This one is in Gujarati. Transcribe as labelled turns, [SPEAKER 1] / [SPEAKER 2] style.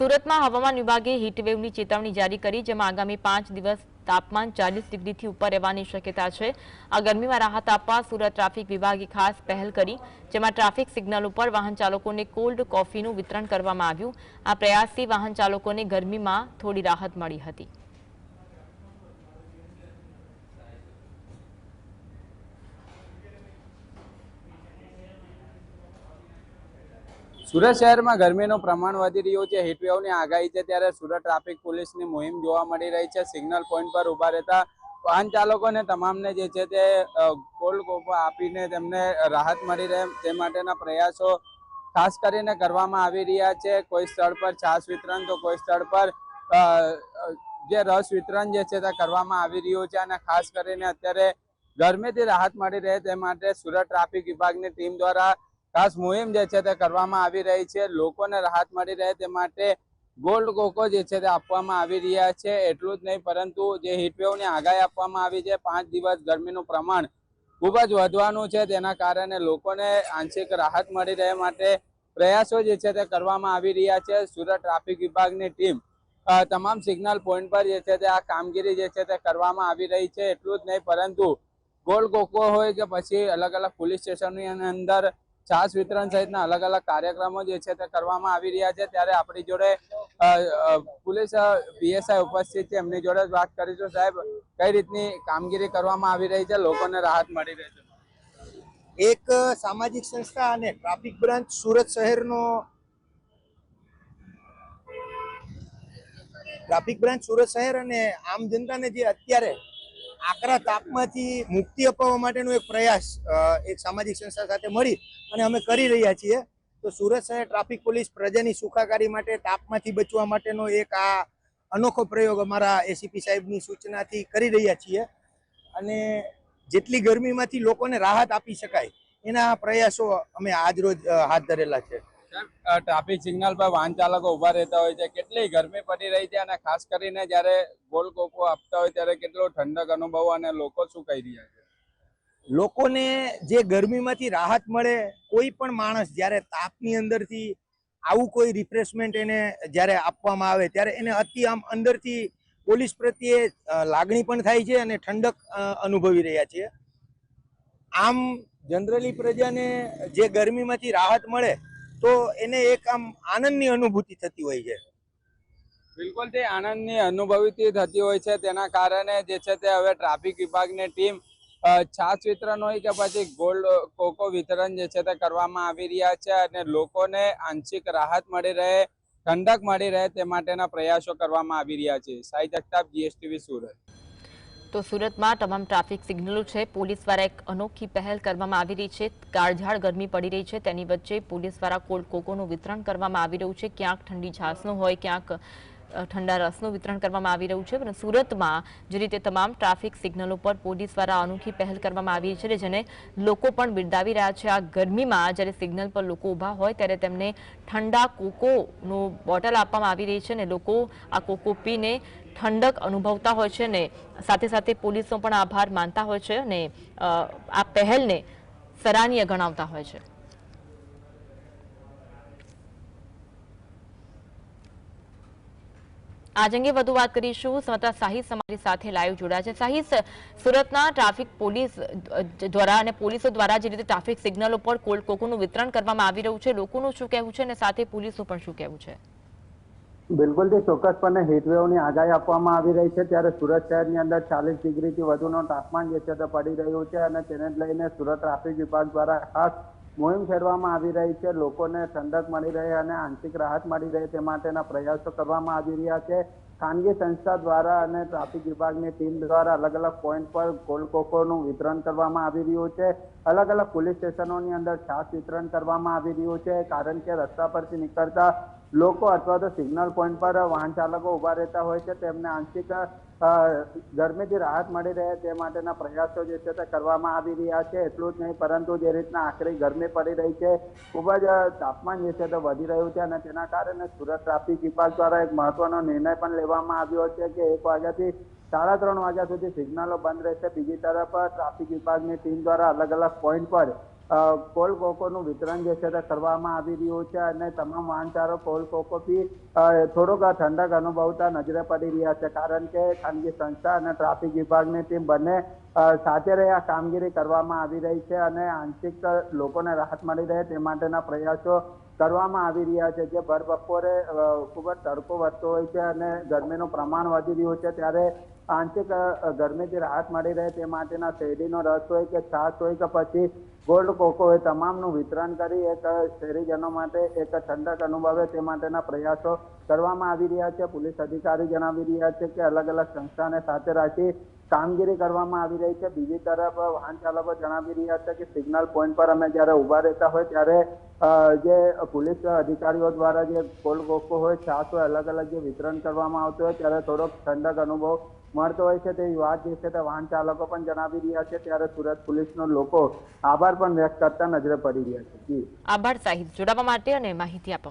[SPEAKER 1] સુરતમાં હવામાન વિભાગે હીટવેવની ચેતવણી જારી કરી, જેમાં આગામી પાંચ દિવસ તાપમાન ચાલીસ ડિગ્રીથી ઉપર રહેવાની શક્યતા છે. આ ગરમીમાં રાહત આપવા સુરત ટ્રાફિક વિભાગે ખાસ પહેલ કરી, જેમાં ટ્રાફિક સિગ્નલ ઉપર વાહન ચાલકોને કોલ્ડ કોફીનું વિતરણ કરવામાં આવ્યું. આ પ્રયાસથી વાહન ચાલકોને ગરમીમાં થોડી રાહત મળી હતી.
[SPEAKER 2] સુરત શહેરમાં ગરમીનું પ્રમાણ વધી રહ્યું છે. હીટવેવની આગાહી છે ત્યારે સુરત ટ્રાફિક પોલીસની મુહિમ જોવા મળી રહી છે. સિગ્નલ પોઈન્ટ પર ઊભા રહેતા વાહન ચાલકોને તમામને જે છે તે કોલ્ડ કોપો આપીને તેમને રાહત મળી રહે તે માટેના પ્રયાસો ખાસ કરીને કરવામાં આવી રહ્યા છે. કોઈ સ્થળ પર છાશ વિતરણ, તો કોઈ સ્થળ પર જે રસ વિતરણ જે છે તે કરવામાં આવી રહ્યું છે અને ખાસ કરીને અત્યારે ગરમીથી રાહત મળી રહે તે માટે સુરત ટ્રાફિક વિભાગની ટીમ દ્વારા ખાસ મુહિમ જે છે તે કરવામાં આવી રહી છે. લોકોને રાહત મળી રહે તે માટે ગોલ્ડ કોકો જે છે તે આપવામાં આવી રહ્યા છે. એટલું જ નહીં, પરંતુ જે હીટવેવની આગાહી આપવામાં આવી છે, પાંચ દિવસ ગરમીનું પ્રમાણ ખૂબ જ વધવાનું છે. તેના કારણે લોકોને આંશિક રાહત મળી રહે માટે પ્રયાસો જે છે તે કરવામાં આવી રહ્યા છે. સુરત ટ્રાફિક વિભાગની ટીમ તમામ સિગ્નલ પોઈન્ટ પર જે છે તે આ કામગીરી જે છે તે કરવામાં આવી રહી છે. એટલું જ નહીં, પરંતુ ગોલ્ડ કોકો હોય કે પછી અલગ અલગ પોલીસ સ્ટેશનની અંદર છાસ વિતરણ સહિતના અલગ અલગ કાર્યક્રમો જે છે તે કરવામાં આવી રહ્યા છે. ત્યારે આપણી જોડે પોલીસ પીએસઆઈ ઉપસ્થિત છે. એમની જોડે જ વાત કરીશું. સાહેબ, કઈ રીતની કામગીરી કરવામાં આવી રહી છે? લોકોને રાહત મળી રહી છે.
[SPEAKER 3] એક સામાજિક સંસ્થા અને ટ્રાફિક બ્રાન્ચ સુરત શહેરનો ટ્રાફિક બ્રાન્ચ સુરત શહેર અને આમ જનતાને જે અત્યારે આકરા તાપમાંથી મુક્તિ અપાવવા માટેનો એક પ્રયાસ એક સામાજિક સંસ્થા સાથે મળી અને અમે કરી રહ્યા છીએ. તો સુરત શહેર ટ્રાફિક પોલીસ પ્રજાની સુખાકારી માટે, તાપમાંથી બચવા માટેનો એક આ અનોખો પ્રયોગ અમારા એસીપી સાહેબની સૂચનાથી કરી રહ્યા છીએ. અને જેટલી ગરમીમાંથી લોકોને રાહત આપી શકાય, એના પ્રયાસો અમે આજ રોજ હાથ ધરેલા છે.
[SPEAKER 2] ટ્રાફિક સિગ્નલ પર વાહન ચાલકો ઊભા રહેતા હોય છે. કેટલી ગરમી પડી રહી છે અને ખાસ કરીને જ્યારે ગોલ્ડ કોકો આપતા હોય ત્યારે કેટલો ઠંડક અનુભવ અને લોકો શું કહી રહ્યા છે?
[SPEAKER 3] લોકોને જે ગરમીમાંથી રાહત મળે, કોઈ પણ માણસ જ્યારે તાપની અંદરથી આવું કોઈ રિફ્રેશમેન્ટ એને જ્યારે આપવામાં આવે, ત્યારે એને અતિ આમ અંદરથી પોલીસ પ્રત્યે લાગણી પણ થાય છે અને ઠંડક અનુભવી રહ્યા છે. આમ જનરલી પ્રજાને જે ગરમીમાંથી રાહત મળે તો એને એક આમ આનંદની અનુભૂતિ થતી હોય છે.
[SPEAKER 2] બિલકુલ તે આનંદની અનુભવીતી થતી હોય છે, તેના કારણે જે છે તે હવે ટ્રાફિક વિભાગની ટીમ છાશ વિતરણ હોય કે પછી ગોલ્ડ કોકો વિતરણ જે છે તે કરવામાં આવી રહ્યા છે અને લોકોને આંશિક રાહત મળી રહે, ઠંડક મળી રહે તે માટેના પ્રયાસો કરવામાં આવી રહ્યા છે. સાઈ જગતાપ, જીએસટીવી સુરત.
[SPEAKER 1] તો સુરતમાં તમામ ટ્રાફિક સિગ્નલો છે. પોલીસ દ્વારા એક અનોખી પહેલ કરવામાં આવી રહી છે. કાળઝાળ ગરમી પડી રહી છે. તેની વચ્ચે પોલીસ દ્વારા કોલ્ડ કોકોનું વિતરણ કરવામાં આવી રહ્યું છે. ક્યાંક ઠંડી છાસનું હોય, ક્યાંક ઠંડા રસનું વિતરણ કરવામાં આવી રહ્યું છે. પણ સુરતમાં જે રીતે તમામ ટ્રાફિક સિગ્નલો પર પોલીસ દ્વારા અનોખી પહેલ કરવામાં આવી છે, જેને લોકો પણ બિરદાવી રહ્યા છે. આ ગરમીમાં જ્યારે સિગ્નલ પર લોકો ઊભા હોય, ત્યારે તેમને ઠંડા કોકોનું બોટલ આપવામાં આવી રહી છે અને લોકો આ કોકો પીને ઠંડક અનુભવતા હોય છે ને સાથે સાથે પોલીસનો પણ આભાર માનતા હોય છે અને આ પહેલને સરાહનીય ગણાવતા હોય છે. આજ અંગે વધુ વાત કરીશું. સંવાદદાતા સાહિદ અમારી સાથે લાઈવ જોડાયા છે. સાહિદ સુરતના ટ્રાફિક પોલીસ દ્વારા અને પોલીસો દ્વારા જે રીતે ટ્રાફિક સિગ્નલો પર કોલ્ડ કોકોનું વિતરણ કરવામાં આવી રહ્યું છે, લોકોનું શું કહેવું છે અને સાથે પોલીસનું પણ શું કહેવું છે?
[SPEAKER 4] બિલકુલ જે ચોક્કસપણે હીટવેવની આગાહી આપવામાં આવી રહી છે, ત્યારે સુરત શહેરની અંદર ચાલીસ ડિગ્રીથી વધુનો તાપમાન જે છે તે પડી રહ્યું છે અને તેને લઈને સુરત ટ્રાફિક વિભાગ દ્વારા ખાસ મુહિમ છેડવામાં આવી રહી છે. લોકોને ઠંડક મળી રહે અને આંશિક રાહત મળી રહે તે માટેના પ્રયાસો કરવામાં આવી રહ્યા છે. ખાનગી સંસ્થા દ્વારા અને ટ્રાફિક વિભાગની ટીમ દ્વારા અલગ અલગ પોઈન્ટ પર કોલ્ડ કોકોનું વિતરણ કરવામાં આવી રહ્યું છે. અલગ અલગ પોલીસ સ્ટેશનોની અંદર છાશ વિતરણ કરવામાં આવી રહ્યું છે. કારણ કે રસ્તા પરથી નીકળતા લોકો અથવા તો સિગ્નલ પોઈન્ટ પર વાહન ચાલકો ઊભા રહેતા હોય છે, તેમને આંશિક ગરમીથી રાહત મળી રહે તે માટેના પ્રયાસો જે છે તે કરવામાં આવી રહ્યા છે. એટલું જ નહીં, પરંતુ જે રીતના આખરી ગરમી પડી રહી છે, ખૂબ જ તાપમાન જે છે તે વધી રહ્યું છે અને તેના કારણે સુરત ટ્રાફિક વિભાગ દ્વારા એક મહત્વનો નિર્ણય પણ લેવામાં આવ્યો છે કે એક વાગ્યાથી સાડા ત્રણ વાગ્યા સુધી સિગ્નલો બંધ રહેશે. બીજી તરફ ટ્રાફિક વિભાગની ટીમ દ્વારા અલગ અલગ પોઈન્ટ પર કોલ કોકોનું વિતરણ જે છે તે કરવામાં આવી રહ્યું છે અને તમામ વાહનચારો કોલ કોકોથી અ, થોડોક ઠંડક અનુભવતા નજરે પડી રહ્યા છે. કારણ કે ખાનગી સંસ્થા અને ટ્રાફિક વિભાગની ટીમ બંને સાથે રહી આ કામગીરી કરવામાં આવી રહી છે અને આંશિક લોકોને રાહત મળી રહે તે માટેના પ્રયાસો કરવામાં આવી રહ્યા છે. જે ભર બપોરે ખૂબ જ તડકો વધતો હોય છે અને ગરમીનું પ્રમાણ વધી રહ્યું છે ત્યારે આંશિક ગરમી ગરમીથી રાહત મળી રહે તે માટેના શેરડીનો રસ હોય કે છાશ હોય કે પછી ગોલ્ડ કોકો એ તમામનું વિતરણ કરી એક શહેરીજનો માટે એક ઠંડક અનુભવે તે માટેના પ્રયાસો કરવામાં આવી રહ્યા છે. પોલીસ અધિકારી જણાવી રહ્યા છે કે અલગ અલગ સંસ્થાને સાથે રાખી કામગીરી કરવામાં આવી રહી છે. બીજી તરફ વાહન ચાલકો જણાવી રહ્યા છે કે સિગ્નલ પોઈન્ટ પર અમે જ્યારે ઊભા રહેતા હોય ત્યારે જે પોલીસ અધિકારીઓ દ્વારા જે કોલ્ડ કોકો હોય છાસ હોય અલગ અલગ જે વિતરણ કરવામાં આવતું હોય, ત્યારે થોડોક ઠંડક અનુભવ મળતો હોય છે. તેવી વાત જે છે તે વાહન ચાલકો પણ જણાવી રહ્યા છે. ત્યારે સુરત પોલીસનો લોકો આભાર પણ વ્યક્ત કરતા નજરે પડી રહ્યા છે.
[SPEAKER 1] આભાર સાહિદ જોડાવા માટે અને માહિતી આપવા